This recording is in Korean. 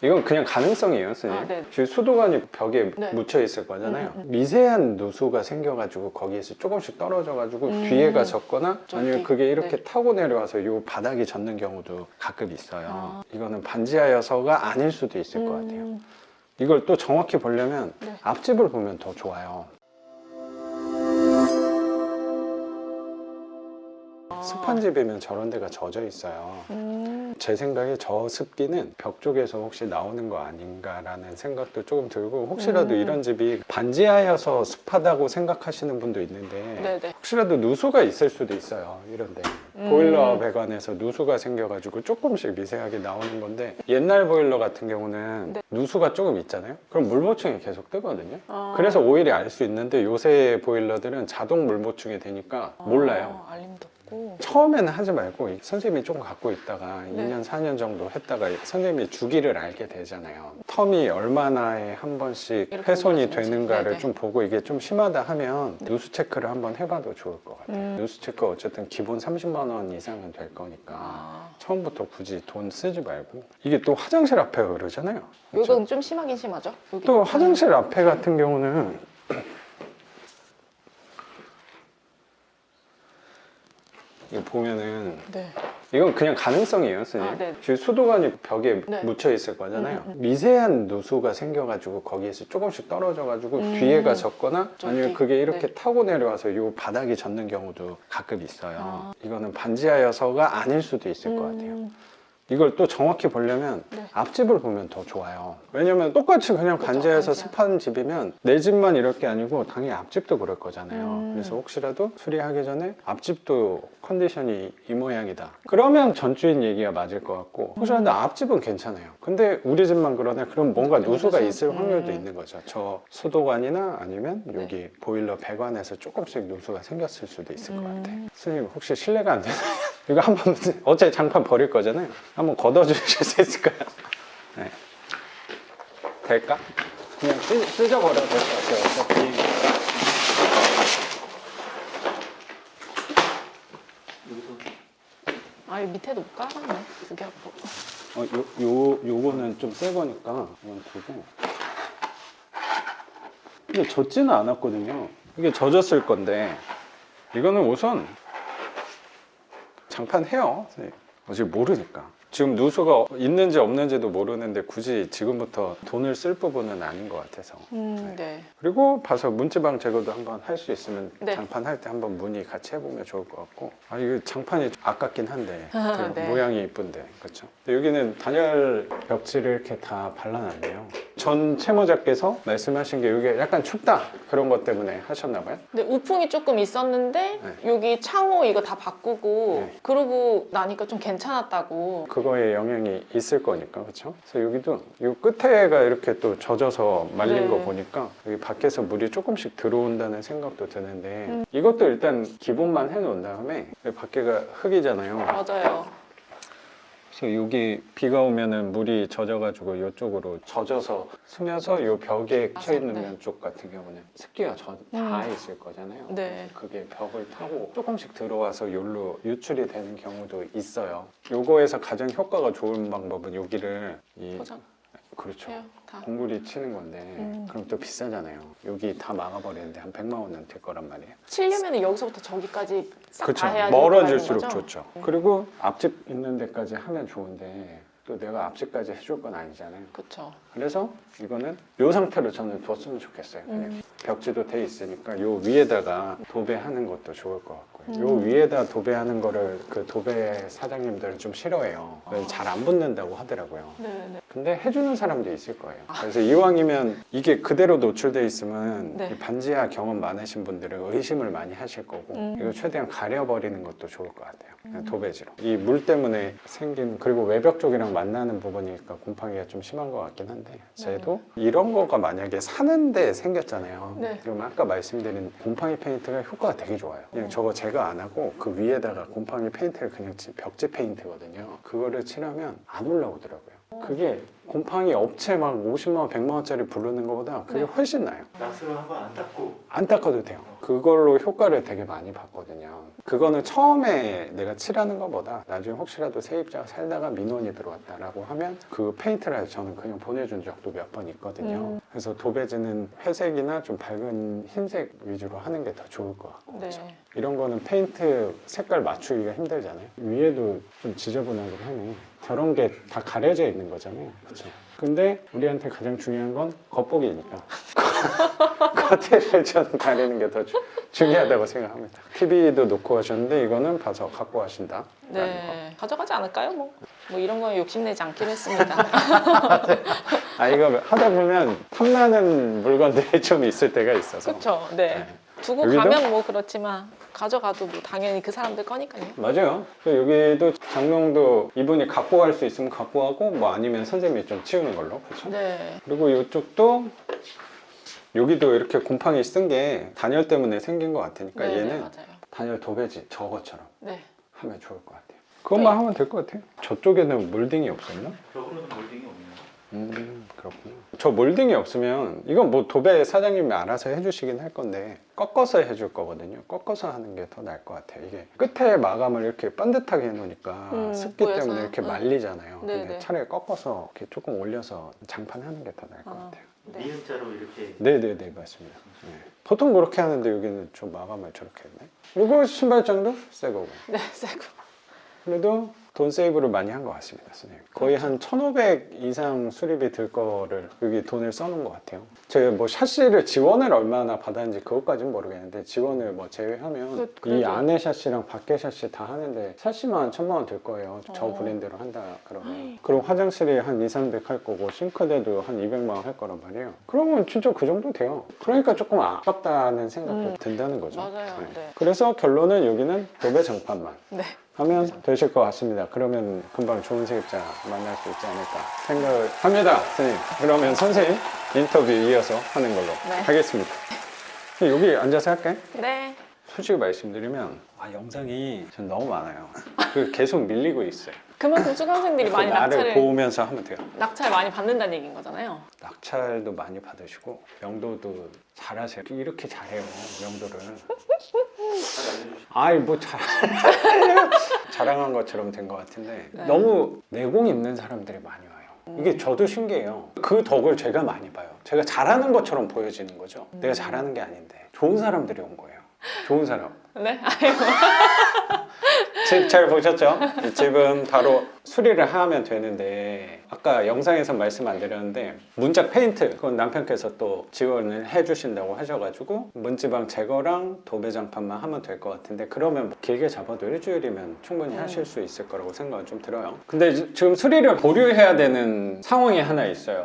이건 그냥 가능성이에요, 선생님. 아, 네. 지금 수도관이 벽에 네. 묻혀 있을 거잖아요. 음, 음, 미세한 누수가 생겨가지고 거기에서 조금씩 떨어져가지고 음. 뒤에가 젖거나 저기, 아니면 그게 이렇게 네. 타고 내려와서 요 바닥이 젖는 경우도 가끔 있어요. 아. 이거는 반지하여서가 아닐 수도 있을 것 같아요. 음, 이걸 또 정확히 보려면 네. 앞집을 보면 더 좋아요. 습한 집이면 저런 데가 젖어 있어요. 음, 제 생각에 저 습기는 벽 쪽에서 혹시 나오는 거 아닌가라는 생각도 조금 들고 혹시라도 음. 이런 집이 반지하여서 습하다고 생각하시는 분도 있는데 네네. 혹시라도 누수가 있을 수도 있어요 이런데 음. 보일러 배관에서 누수가 생겨가지고 조금씩 미세하게 나오는 건데 옛날 보일러 같은 경우는 네. 누수가 조금 있잖아요 그럼 물보충이 계속 뜨거든요 아. 그래서 오히려 알수 있는데 요새 보일러들은 자동 물보충이 되니까 몰라요 아, 알림도 없고. 처음에는 하지 말고 이 선생님이 좀 갖고 있다가 네. 2년, 4년 정도 했다가 선생님이 주기를 알게 되잖아요. 텀이 얼마나에 한 번씩 훼손이. 되는가를 네네. 좀 보고 이게 좀 심하다 하면 누수 체크를 한번 해봐도 좋을 것 같아요. 음. 누수 체크 어쨌든 기본 30만 원 이상은 될 거니까 아, 처음부터 굳이 돈 쓰지 말고 이게 또 화장실 앞에가 그러잖아요. 그렇죠? 이건 좀 심하긴 심하죠. 또 화장실 앞에 같은 경우는 이거 보면은 네. 이건 그냥 가능성이에요, 선생님. 아, 네. 지금 수도관이 벽에 네. 묻혀 있을 거잖아요. 음, 음, 미세한 누수가 생겨가지고 거기에서 조금씩 떨어져가지고 음. 뒤에가 젖거나 아니면 그게 이렇게 네. 타고 내려와서 요 바닥이 젖는 경우도 가끔 있어요. 아. 이거는 반지하여서가 아닐 수도 있을 것 같아요. 음, 이걸 또 정확히 보려면 네. 앞집을 보면 더 좋아요. 왜냐면 똑같이 그냥 그죠, 반지하에서 반지하. 습한 집이면 내 집만 이럴 게 아니고 당연히 앞집도 그럴 거잖아요. 음. 그래서 혹시라도 수리하기 전에 앞집도 컨디션이 이 모양이다. 그러면 전주인 얘기가 맞을 것 같고 혹시라도 앞집은 괜찮아요. 근데 우리 집만 그러네. 그럼 뭔가 누수? 누수가 있을 확률도 음. 있는 거죠. 저 수도관이나 아니면 네. 여기 보일러 배관에서 조금씩 누수가 생겼을 수도 있을 것 음. 같아요. 선생님 혹시 실례가 안 되나요? 이거 한 번 어차피 장판 버릴 거잖아요. 한번 걷어주실 수 있을까요? 네. 될까? 그냥 쓰, 쓰져버려도 될 것 같아요. 어차피 아, 이 밑에도 못 깔았네. 그게 아파. 어, 요, 요, 요거는 좀 새 거니까 이건 두고 이게 젖지는 않았거든요. 이게 젖었을 건데 이거는 우선 장판 해요. 선생님. 아직 모르니까. 지금 누수가 있는지 없는지도 모르는데 굳이 지금부터 돈을 쓸 부분은 아닌 것 같아서. 음, 네. 그리고 봐서 문지방 제거도 한번 할 수 있으면 네. 장판 할 때 한번 문의 같이 해보면 좋을 것 같고 아 이거 장판이 좀 아깝긴 한데 아, 네. 모양이 이쁜데 그렇죠 여기는 단열 벽지를 이렇게 다 발라놨네요 전 채무자께서 말씀하신 게 여기 약간 춥다 그런 것 때문에 하셨나 봐요 근데 우풍이 조금 있었는데 여기 창호 이거 다 바꾸고 네. 그러고 나니까 좀 괜찮았다고. 그거에 영향이 있을 거니까 그렇죠 그래서 여기도 이 끝에가 이렇게 또 젖어서 말린 네. 거 보니까 여기 밖에서 물이 조금씩 들어온다는 생각도 드는데 음. 이것도 일단 기본만 해놓은 다음에 밖에가 흙이잖아요 맞아요. 그래서 여기 비가 오면은 물이 젖어가지고 이쪽으로 젖어서 스며서 이 벽에 아, 쳐 있는 네. 면 쪽 같은 경우는 습기가 저, 다 음. 있을 거잖아요. 네. 그게 벽을 타고 조금씩 들어와서 여기로 유출이 되는 경우도 있어요. 요거에서 가장 효과가 좋은 방법은 여기를 이 포장 그렇죠. 다. 공구리 치는 건데 음. 그럼 또 비싸잖아요. 여기 다 막아버리는데 한 100만 원은 될 거란 말이에요. 치려면 여기서부터 저기까지 싹 그렇죠. 다 해야 멀어질수록 거죠? 좋죠. 음. 그리고 앞집 있는 데까지 하면 좋은데 또 내가 앞집까지 해줄 건 아니잖아요. 그렇죠. 그래서 이거는 이 상태로 저는 뒀으면 좋겠어요. 그냥 음. 벽지도 돼 있으니까 요 위에다가 도배하는 것도 좋을 것 같고 요. 요 음. 위에다 도배하는 거를 그 도배 사장님들은 좀 싫어해요. 잘 안 붙는다고 하더라고요. 네, 네. 근데 해주는 사람도 있을 거예요. 그래서 이왕이면 이게 그대로 노출돼 있으면 네. 이 반지하 경험 많으신 분들은 의심을 많이 하실 거고 음. 이거 최대한 가려버리는 것도 좋을 것 같아요. 그냥 도배지로. 이 물 때문에 생긴 그리고 외벽 쪽이랑 만나는 부분이니까 곰팡이가 좀 심한 것 같긴 한데 쟤도 이런 거가 만약에 사는데 생겼잖아요. 네. 그럼 아까 말씀드린 곰팡이 페인트가 효과가 되게 좋아요. 그냥 어. 저거 제가 안 하고 그 위에다가 곰팡이 페인트를 그냥 치- 벽지 페인트거든요. 그거를 칠하면 안 올라오더라고요. 그게 곰팡이 업체 막 50만 원, 100만 원짜리 부르는 것보다 그게 네. 훨씬 나아요. 낫으로 한번 안 닦고 안 닦아도 돼요. 그걸로 효과를 되게 많이 봤거든요. 그거는 처음에 내가 칠하는 것보다 나중에 혹시라도 세입자가 살다가 민원이 들어왔다라고 하면 그 페인트를 저는 그냥 보내준 적도 몇 번 있거든요. 음. 그래서 도배지는 회색이나 좀 밝은 흰색 위주로 하는 게 더 좋을 것 같고. 네. 이런 거는 페인트 색깔 맞추기가 힘들잖아요. 위에도 좀 지저분하긴 하네. 저런 게 다 가려져 있는 거잖아요. 그렇죠. 근데 우리한테 가장 중요한 건 겉보기니까. 겉에를 좀 가리는 게 더 중요하다고 생각합니다. TV도 놓고 하셨는데 이거는 봐서 갖고 가신다. 네. 가져가지 않을까요? 뭐, 뭐 이런 거에 욕심내지 않기로 했습니다. 아 이거 하다 보면 탐나는 물건들이 좀 있을 때가 있어서. 그렇죠. 네. 두고 여기도? 가면 뭐 그렇지만 가져가도 뭐 당연히 그 사람들 거니까요. 맞아요. 그래서 여기도 장롱도 이분이 갖고 갈 수 있으면 갖고 가고 뭐 아니면 선생님이 좀 치우는 걸로. 그렇죠? 네. 그리고 이쪽도 여기도 이렇게 곰팡이 쓴 게 단열 때문에 생긴 것 같으니까 네, 네, 얘는 맞아요. 단열 도배지 저것처럼 네. 하면 좋을 것 같아요. 그것만 네. 하면 될 것 같아요. 저쪽에는 몰딩이 없었나? 벽으로는 없네요. 음 그렇군요. 저 몰딩이 없으면 이건 뭐 도배 사장님이 알아서 해주시긴 할 건데 꺾어서 해줄 거거든요. 꺾어서 하는 게 더 나을 것 같아요. 이게 끝에 마감을 이렇게 반듯하게 해놓으니까 음, 습기 보여서. 때문에 이렇게 음. 말리잖아요. 네, 근데 네. 차라리 꺾어서 이렇게 조금 올려서 장판하는 게 더 나을 것 아. 같아요. 네. 니은자로 이렇게 네네네 맞습니다. 네. 보통 그렇게 하는데 여기는 좀 마감을 저렇게 했네. 그리고 신발장도 새 거고. 네, 세고. 그래도 돈 세이브를 많이 한 것 같습니다, 선생님. 거의 한 1,500 이상 수리비 들 거를 여기 돈을 써놓은 것 같아요. 제가 뭐 샤시를 지원을 얼마나 받았는지 그것까지는 모르겠는데 지원을 뭐 제외하면 그- 이 안에 샤시랑 밖에 샤시 다 하는데 샤시만 천만 원 들 거예요. 저 어. 브랜드로 한다 그러면. 그리고 화장실이 한 2, 300 할 거고 싱크대도 한 200만 원 할 거란 말이에요. 그러면 진짜 그 정도 돼요. 그러니까 조금 아깝다는 생각도 음. 든다는 거죠. 맞아요. 네. 그래서 결론은 여기는 도배 장판만. 네. 하면 되실 것 같습니다. 그러면 금방 좋은 세입자 만날 수 있지 않을까 생각을 합니다, 선생님. 그러면 선생님 인터뷰 이어서 하는 걸로 네. 하겠습니다. 여기 앉아서 할까요? 네. 솔직히 말씀드리면 아, 영상이 전 너무 많아요. 그 계속 밀리고 있어요. 그만큼 수강생들이 많이 나를 낙찰을 보면서 하면 돼요. 낙찰 많이 받는다는 얘기인 거잖아요. 낙찰도 많이 받으시고 명도도 잘하세요. 이렇게 잘해요, 명도를. 아이 뭐 잘, 자랑한 것처럼 된 것 같은데 네. 너무 내공 있는 사람들이 많이 와요. 이게 저도 신기해요. 그 덕을 제가 많이 봐요. 제가 잘하는 것처럼 보여지는 거죠. 내가 잘하는 게 아닌데 좋은 사람들이 온 거예요. 좋은 사람. 네. 아이고. 집 잘 보셨죠? 이 집은 바로 수리를 하면 되는데 아까 영상에서 말씀 안 드렸는데 문짝 페인트 그건 남편께서 또 지원을 해주신다고 하셔가지고 문지방 제거랑 도배장판만 하면 될 것 같은데 그러면 뭐 길게 잡아도 일주일이면 충분히 음. 하실 수 있을 거라고 생각은 좀 들어요 근데 지- 지금 수리를 보류해야 되는 상황이 하나 있어요